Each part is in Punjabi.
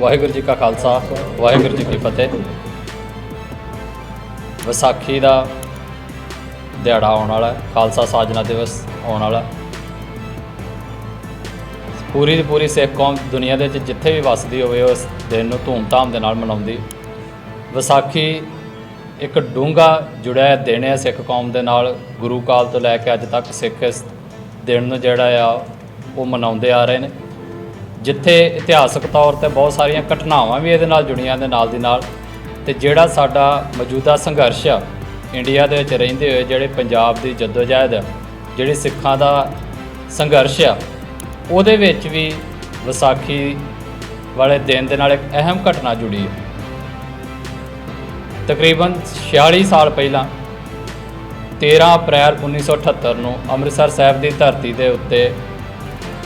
ਵਾਹਿਗੁਰੂ ਜੀ ਕਾ ਖਾਲਸਾ, ਵਾਹਿਗੁਰੂ ਜੀ ਕੀ ਫਤਿਹ। ਵਿਸਾਖੀ ਦਾ ਦਿਹਾੜਾ ਆਉਣ ਵਾਲਾ ਹੈ, ਖਾਲਸਾ ਸਾਜਨਾ ਦਿਵਸ ਆਉਣ ਵਾਲਾ ਪੂਰੀ ਦੀ ਪੂਰੀ ਸਿੱਖ ਕੌਮ ਦੁਨੀਆ ਦੇ ਵਿੱਚ ਜਿੱਥੇ ਵੀ ਵੱਸਦੀ ਹੋਵੇ, ਉਸ ਦਿਨ ਨੂੰ ਧੂਮਧਾਮ ਦੇ ਨਾਲ ਮਨਾਉਂਦੀ। ਵਿਸਾਖੀ ਇੱਕ ਡੂੰਘਾ ਜੁੜਿਆ ਦਿਨ ਹੈ ਸਿੱਖ ਕੌਮ ਦੇ ਨਾਲ। ਗੁਰੂ ਕਾਲ ਤੋਂ ਲੈ ਕੇ ਅੱਜ ਤੱਕ ਸਿੱਖ ਇਸ ਦਿਨ ਨੂੰ ਜਿਹੜਾ ਆ, ਉਹ ਮਨਾਉਂਦੇ ਆ ਰਹੇ ਨੇ। ਜਿੱਥੇ ਇਤਿਹਾਸਕ ਤੌਰ ਤੇ ਬਹੁਤ ਸਾਰੀਆਂ ਘਟਨਾਵਾਂ ਵੀ ਇਹਦੇ ਨਾਲ ਜੁੜੀਆਂ ਦੇ ਨਾਲ ਦੀ ਨਾਲ ਤੇ ਜਿਹੜਾ ਸਾਡਾ ਮੌਜੂਦਾ ਸੰਘਰਸ਼ ਆ, ਇੰਡੀਆ ਦੇ ਵਿੱਚ ਰਹਿੰਦੇ ਹੋਏ ਜਿਹੜੇ ਪੰਜਾਬ ਦੀ ਜਦੋਜਹਿਦ ਆ, ਜਿਹੜੀ ਸਿੱਖਾਂ ਦਾ ਸੰਘਰਸ਼ ਆ, ਉਹਦੇ ਵਿੱਚ ਵੀ ਵਿਸਾਖੀ ਵਾਲੇ ਦਿਨ ਦੇ ਨਾਲ ਇੱਕ ਅਹਿਮ ਘਟਨਾ ਜੁੜੀ ਹੈ ਤਕਰੀਬਨ 46 ਸਾਲ ਪਹਿਲਾਂ 13 ਅਪ੍ਰੈਲ 1978 ਨੂੰ ਅੰਮ੍ਰਿਤਸਰ ਸਾਹਿਬ ਦੀ ਧਰਤੀ ਦੇ ਉੱਤੇ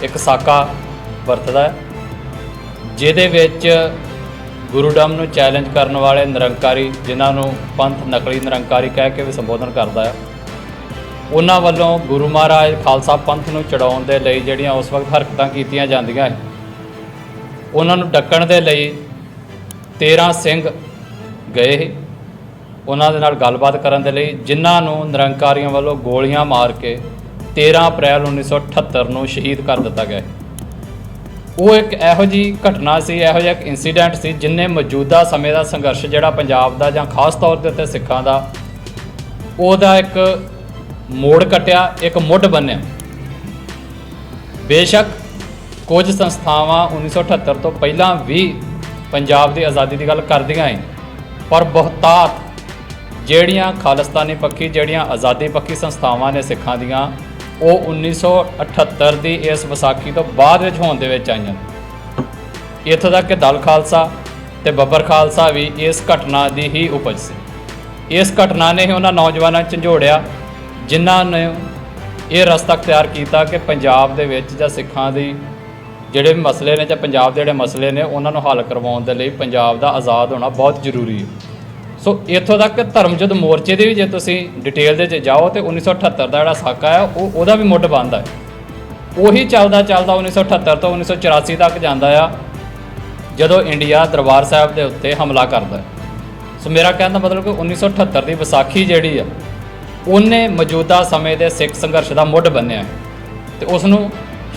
ਇੱਕ ਸਾਕਾ ਵਰਤਦਾ ਹੈ, ਜਿਹਦੇ ਵਿੱਚ ਗੁਰੂਡਮ ਨੂੰ ਚੈਲੰਜ ਕਰਨ ਵਾਲੇ ਨਿਰੰਕਾਰੀ, ਜਿਨ੍ਹਾਂ ਨੂੰ ਪੰਥ ਨਕਲੀ ਨਿਰੰਕਾਰੀ ਕਹਿ ਕੇ ਵੀ ਸੰਬੋਧਨ ਕਰਦਾ ਹੈ, ਉਹਨਾਂ ਵੱਲੋਂ ਗੁਰੂ ਮਹਾਰਾਜ ਖਾਲਸਾ ਪੰਥ ਨੂੰ ਚੜਾਉਣ ਦੇ ਲਈ ਜਿਹੜੀਆਂ ਉਸ ਵਕਤ ਹਰਕਤਾਂ ਕੀਤੀਆਂ ਜਾਂਦੀਆਂ ਹੈ ਉਹਨਾਂ ਨੂੰ ਡੱਕਣ ਦੇ ਲਈ 13 ਸਿੰਘ ਗਏ ਸੀ। ਉਹਨਾਂ ਦੇ ਨਾਲ ਗੱਲਬਾਤ ਕਰਨ ਦੇ ਲਈ, ਜਿਨ੍ਹਾਂ ਨੂੰ ਨਿਰੰਕਾਰੀਆਂ ਵੱਲੋਂ ਗੋਲੀਆਂ ਮਾਰ ਕੇ 13 ਅਪ੍ਰੈਲ 1978 ਨੂੰ ਸ਼ਹੀਦ ਕਰ ਦਿੱਤਾ ਗਿਆ ਹੈ ਉਹ ਇੱਕ ਇਹੋ ਜੀ ਘਟਨਾ ਸੀ, ਇਹੋ ਜਿਹਾ ਇੱਕ ਇਨਸੀਡੈਂਟ ਸੀ ਜਿਨੇ ਮੌਜੂਦਾ ਸਮੇਂ ਦਾ ਸੰਘਰਸ਼ ਜਿਹੜਾ ਪੰਜਾਬ ਦਾ ਜਾਂ ਖਾਸ ਤੌਰ ਦੇ ਉੱਤੇ ਸਿੱਖਾਂ ਦਾ, ਉਹਦਾ ਇੱਕ ਮੋੜ ਕਟਿਆ, ਇੱਕ ਮੁੱਢ ਬੰਨਿਆ। ਬੇਸ਼ੱਕ ਕੁਝ ਸੰਸਥਾਵਾਂ 1978 ਤੋਂ ਪਹਿਲਾਂ ਵੀ ਪੰਜਾਬ ਦੀ ਆਜ਼ਾਦੀ ਦੀ ਗੱਲ ਕਰਦੀਆਂ ਹੈ ਪਰ ਬਹੁਤਾਤ ਜਿਹੜੀਆਂ ਖਾਲਿਸਤਾਨੀ ਪੱਖੀ, ਜਿਹੜੀਆਂ ਆਜ਼ਾਦੀ ਪੱਖੀ ਸੰਸਥਾਵਾਂ ਨੇ ਸਿੱਖਾਂ ਦੀਆਂ ਉਹ 1978 ਦੀ ਇਸ ਵਿਸਾਖੀ ਤੋਂ ਬਾਅਦ ਵਿੱਚ ਹੋਣ ਦੇ ਵਿੱਚ ਆਈਆਂ। ਇੱਥੋਂ ਤੱਕ ਕਿ ਦਲ ਖਾਲਸਾ ਤੇ ਬੱਬਰ ਖਾਲਸਾ ਵੀ ਇਸ ਘਟਨਾ ਦੀ ਹੀ ਉਪਜ ਸੀ। ਇਸ ਘਟਨਾ ਨੇ ਹੀ ਉਹਨਾਂ ਨੌਜਵਾਨਾਂ ਨੂੰ ਝੰਜੋੜਿਆ, ਜਿਨ੍ਹਾਂ ਨੇ ਇਹ ਰਸਤਾ ਅਖਤਿਆਰ ਕੀਤਾ ਕਿ ਪੰਜਾਬ ਦੇ ਵਿੱਚ ਜਾਂ ਸਿੱਖਾਂ ਦੀ ਜਿਹੜੇ ਮਸਲੇ ਨੇ ਜਾਂ ਪੰਜਾਬ ਦੇ ਜਿਹੜੇ ਮਸਲੇ ਨੇ, ਉਹਨਾਂ ਨੂੰ ਹੱਲ ਕਰਵਾਉਣ ਦੇ ਲਈ ਪੰਜਾਬ ਦਾ ਆਜ਼ਾਦ ਹੋਣਾ ਬਹੁਤ ਜ਼ਰੂਰੀ ਹੈ। ਸੋ ਇੱਥੋਂ ਤੱਕ ਧਰਮਯੁੱਧ ਮੋਰਚੇ ਦੇ ਵੀ ਜੇ ਤੁਸੀਂ ਡਿਟੇਲ ਦੇ 'ਚ ਜਾਓ ਤੇ 1978 ਦਾ ਜਿਹੜਾ ਸਾਕਾ ਹੈ ਉਹ ਉਹਦਾ ਵੀ ਮੁੱਢ ਬੰਦ ਹੈ ਉਹੀ ਚੱਲਦਾ ਚੱਲਦਾ 1978 ਤੋਂ 1984 ਤੱਕ ਜਾਂਦਾ ਆ, ਜਦੋਂ ਇੰਡੀਆ ਦਰਬਾਰ ਸਾਹਿਬ ਦੇ ਉੱਤੇ ਹਮਲਾ ਕਰਦਾ ਹੈ। ਸੋ ਮੇਰਾ ਕਹਿਣ ਦਾ ਮਤਲਬ ਕਿ 1978 ਦੀ ਵਿਸਾਖੀ ਜਿਹੜੀ ਆ, ਉਹਨੇ ਮੌਜੂਦਾ ਸਮੇਂ ਦੇ ਸਿੱਖ ਸੰਘਰਸ਼ ਦਾ ਮੁੱਢ ਬੰਨਿਆ ਹੈ ਤੇ ਉਸ ਨੂੰ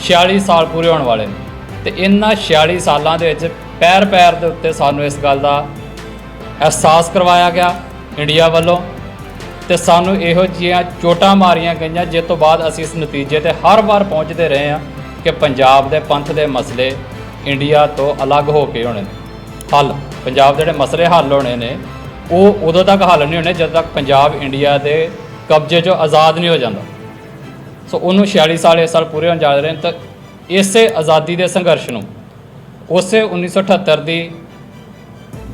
46 ਸਾਲ ਪੂਰੇ ਹੋਣ ਵਾਲੇ ਨੇ। ਤੇ ਇਹਨਾਂ 46 ਸਾਲਾਂ ਦੇ ਵਿੱਚ ਪੈਰ ਪੈਰ ਦੇ ਉੱਤੇ ਸਾਨੂੰ ਇਸ ਗੱਲ ਦਾ ਅਹਿਸਾਸ ਕਰਵਾਇਆ ਗਿਆ ਇੰਡੀਆ ਵੱਲੋਂ ਤੇ ਸਾਨੂੰ ਇਹੋ ਜਿਹੀਆਂ ਚੋਟਾਂ ਮਾਰੀਆਂ ਗਈਆਂ, ਜਿਸ ਤੋਂ ਬਾਅਦ ਅਸੀਂ ਇਸ ਨਤੀਜੇ ਤੇ ਹਰ ਵਾਰ ਪਹੁੰਚਦੇ ਰਹੇ ਹਾਂ ਕਿ ਪੰਜਾਬ ਦੇ ਪੰਥ ਦੇ ਮਸਲੇ ਇੰਡੀਆ ਤੋਂ ਅਲੱਗ ਹੋ ਕੇ ਹੋਣੇ ਨੇ। ਹੱਲ, ਪੰਜਾਬ ਦੇ ਜਿਹੜੇ ਮਸਲੇ ਹੱਲ ਹੋਣੇ ਨੇ, ਉਹ ਉਦੋਂ ਤੱਕ ਹੱਲ ਨਹੀਂ ਹੋਣੇ ਜਦੋਂ ਤੱਕ ਪੰਜਾਬ ਇੰਡੀਆ ਦੇ ਕਬਜ਼ੇ 'ਚੋਂ ਆਜ਼ਾਦ ਨਹੀਂ ਹੋ ਜਾਂਦਾ। ਸੋ ਉਹਨੂੰ 46 ਸਾਲ ਇਸ ਸਾਲ ਪੂਰੇ ਹੋਣ ਜਾ ਰਹੇ ਨੇ ਤਾਂ ਇਸੇ ਆਜ਼ਾਦੀ ਦੇ ਸੰਘਰਸ਼ ਨੂੰ, ਉਸੇ 1978 ਦੀ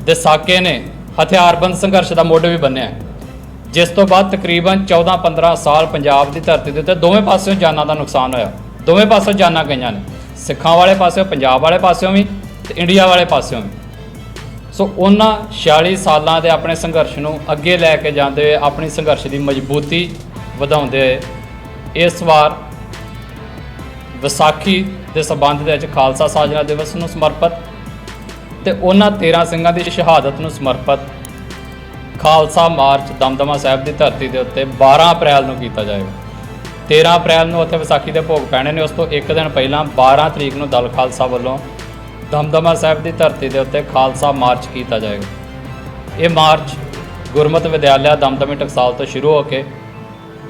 ਦਸਾਕੇ ਨੇ ਹਥਿਆਰਬੰਦ ਸੰਘਰਸ਼ ਦਾ ਮੋਢ ਵੀ ਬੰਨਿਆ ਜਿਸ ਤੋਂ ਬਾਅਦ ਤਕਰੀਬਨ 14-15 ਸਾਲ ਪੰਜਾਬ ਦੀ ਧਰਤੀ ਦੇ ਉੱਤੇ ਦੋਵੇਂ ਪਾਸਿਓਂ ਜਾਨਾਂ ਦਾ ਨੁਕਸਾਨ ਹੋਇਆ। ਦੋਵੇਂ ਪਾਸਿਓਂ ਜਾਨਾਂ ਗਈਆਂ ਨੇ। ਸਿੱਖਾਂ ਵਾਲੇ ਪਾਸਿਓਂ, ਪੰਜਾਬ ਵਾਲੇ ਪਾਸਿਓਂ ਵੀ ਤੇ ਇੰਡੀਆ ਵਾਲੇ ਪਾਸਿਓਂ ਵੀ। ਸੋ ਉਹਨਾਂ 46 ਸਾਲਾਂ ਦੇ ਆਪਣੇ ਸੰਘਰਸ਼ ਨੂੰ ਅੱਗੇ ਲੈ ਕੇ ਜਾਂਦੇ ਹੋਏ ਆਪਣੀ ਸੰਘਰਸ਼ ਦੀ ਮਜ਼ਬੂਤੀ ਵਧਾਉਂਦੇ ਹੋਏ ਇਸ ਵਾਰ ਵਿਸਾਖੀ ਦੇ ਸਬੰਧ ਦੇ ਵਿੱਚ ਖਾਲਸਾ ਸਾਜਨਾ ਦਿਵਸ ਨੂੰ ਸਮਰਪਿਤ ਤੇ ਉਹਨਾਂ 13 ਸਿੰਘਾਂ ਦੀ ਸ਼ਹਾਦਤ ਨੂੰ ਸਮਰਪਿਤ ਖਾਲਸਾ ਮਾਰਚ ਦਮਦਮਾ ਸਾਹਿਬ ਦੀ ਧਰਤੀ ਦੇ ਉੱਤੇ 12 ਅਪ੍ਰੈਲ ਨੂੰ ਕੀਤਾ ਜਾਏਗਾ। 13 ਅਪ੍ਰੈਲ ਨੂੰ ਉੱਥੇ ਵਿਸਾਖੀ ਦੇ ਭੋਗ ਪੈਣੇ ਨੇ, ਉਸ ਤੋਂ ਇੱਕ ਦਿਨ ਪਹਿਲਾਂ 12 ਤਰੀਕ ਨੂੰ ਦਲ ਖਾਲਸਾ ਵੱਲੋਂ ਦਮਦਮਾ ਸਾਹਿਬ ਦੀ ਧਰਤੀ ਦੇ ਉੱਤੇ ਖਾਲਸਾ ਮਾਰਚ ਕੀਤਾ ਜਾਏਗਾ। ਇਹ ਮਾਰਚ ਗੁਰਮਤਿ ਵਿਦਿਆਲਿਆ ਦਮਦਮੀ ਟਕਸਾਲ ਤੋਂ ਸ਼ੁਰੂ ਹੋ ਕੇ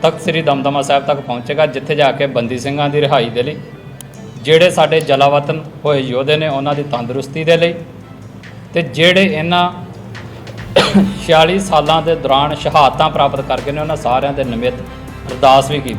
ਤਖਤ ਸ੍ਰੀ ਦਮਦਮਾ ਸਾਹਿਬ ਤੱਕ ਪਹੁੰਚੇਗਾ, ਜਿੱਥੇ ਜਾ ਕੇ ਬੰਦੀ ਸਿੰਘਾਂ ਦੀ ਰਿਹਾਈ ਦੇ ਲਈ, ਜਿਹੜੇ ਸਾਡੇ ਜਲਾਵਤਨ ਹੋਏ ਯੋਧੇ ਨੇ, ਉਹਨਾਂ ਦੀ ਤੰਦਰੁਸਤੀ ਦੇ ਲਈ ਤੇ ਜਿਹੜੇ ਇਹਨਾਂ 46 ਸਾਲਾਂ ਦੇ ਦੌਰਾਨ ਸ਼ਹਾਦਤਾਂ ਪ੍ਰਾਪਤ ਕਰਕੇ ਨੇ, ਉਹਨਾਂ ਸਾਰਿਆਂ ਦੇ ਨਿਮਿਤ ਅਰਦਾਸ ਵੀ ਕੀਤੀ।